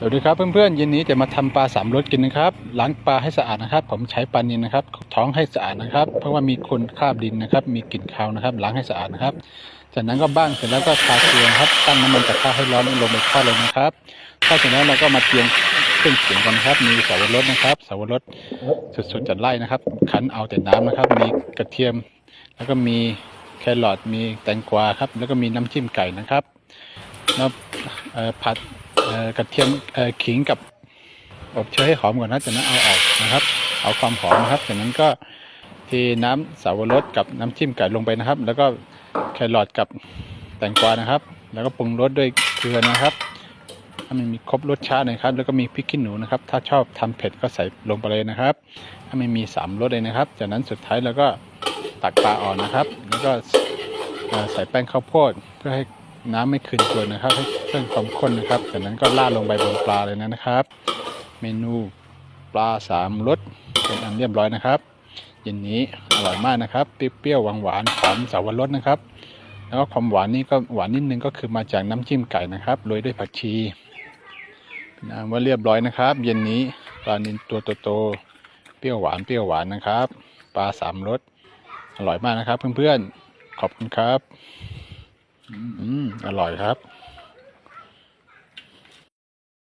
สวัสดีครับเพื่อนๆเย็นนี้จะมาทำปลาสามรสกินนะครับล้างปลาให้สะอาดนะครับ ผมใช้ปลานิลนะครับ ท้องให้สะอาดนะครับ เพราะว่ามีคนคราบดินนะครับ มีกลิ่นคาวนะครับ ล้างให้สะอาดนะครับ จากนั้นก็บ้างเสร็จแล้วก็ทาเกลือครับตั้งน้ำมันกระทะให้ร้อนลงไปทอดเลยนะครับทอดเสร็จแล้วเราก็มาเตรียมเครื่องเคียงกันนะครับ มีสาวรสนะครับสาวรสสดๆจากไร่นะครับ คั้นเอาแต่น้ำนะครับ มีกระเทียม แล้วก็มีแครอทมีแตงกวาครับ แล้วก็มีน้ำจิ้มไก่นะครับแล้วเอ่อผัด กระเทียมขิงกับอบเชยให้หอมก่อนนะจากนั้นเอาออกนะครับ เอาความหอมนะครับจากนั้นก็เทน้ำสาวรสกับน้ำจิ้มไก่ลงไปนะครับ แล้วก็แครอทกับแตงกวานะครับ แล้วก็ปรุงรสด้วยเกลือนะครับถ้ามันมีครบรสชาตินะครับ แล้วก็มีพริกขี้หนูนะครับ ถ้าชอบทำเผ็ดก็ใส่ลงไปเลยนะครับถ้าไม่มีสามรสเลยนะครับ จากนั้นสุดท้ายเราก็ตักปลาอ่อนนะครับ แล้วก็ใส่แป้งข้าวโพดเพื่อให้ น้ำไม่คืนตัวนะครับให้เพิ่มความข้นนะครับจากนั้นก็ราดลงไปบนปลาเลยนะครับ เมนูปลาสามรสเป็นอันเรียบร้อยนะครับเย็นนี้อร่อยมากนะครับเปรี้ยวๆหวานๆหอมสาวรสนะครับ แล้วก็ความหวานนี่ก็หวานนิดนึงก็คือมาจากน้ำจิ้มไก่นะครับโรยด้วยผักชีนอันว่าเรียบร้อยนะครับ เย็นนี้ปลานิลตัวโตๆเปรี้ยวหวานเปรี้ยวหวานนะครับ ปลาสามรสอร่อยมากนะครับ เพื่อนๆขอบคุณครับ อืม อร่อยครับ